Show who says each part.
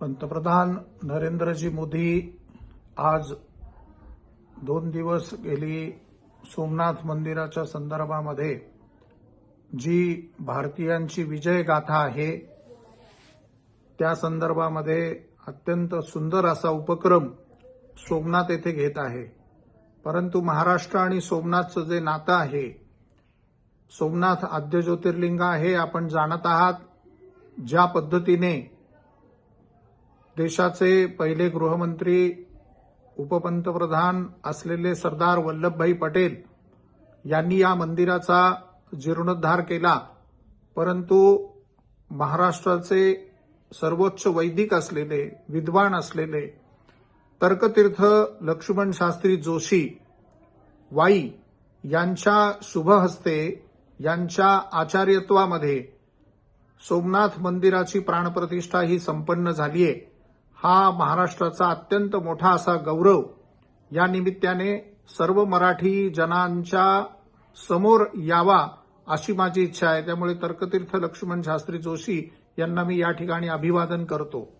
Speaker 1: पंतप्रधान नरेंद्रजी मोदी आज दोन दिवस गेली सोमनाथ मंदिराच्या संदर्भामध्ये जी भारतीयांची विजय गाथा आहे त्या संदर्भामध्ये अत्यंत सुंदर असा उपक्रम सोमनाथ येथे घेत आहे. परंतु महाराष्ट्र आणि सोमनाथचं जे नातं आहे सोमनाथ आद्य ज्योतिर्लिंग आहे आपण जाणत आहात ज्या पद्धतीने देशाचे पहिले गृहमंत्री उपपंतप्रधान असलेले सरदार वल्लभभाई पटेल यांनी या मंदिराचा जीर्णोद्धार केला. परंतु महाराष्ट्राचे सर्वोच्च वैदिक असलेले विद्वान असलेले तर्कतीर्थ लक्ष्मण शास्त्री जोशी वाई यांच्या शुभहस्ते यांच्या आचार्यत्वामध्ये सोमनाथ मंदिराची प्राणप्रतिष्ठा ही संपन्न झालीय. हा महाराष्ट्राचा अत्यंत मोठा असा गौरव. या निमित्ताने सर्व मराठी जनांच्या समोर यावा अशी माझी इच्छा आहे. त्यामुळे तर्कतीर्थ लक्ष्मण शास्त्री जोशी यांना मी या ठिकाणी अभिवादन करतो.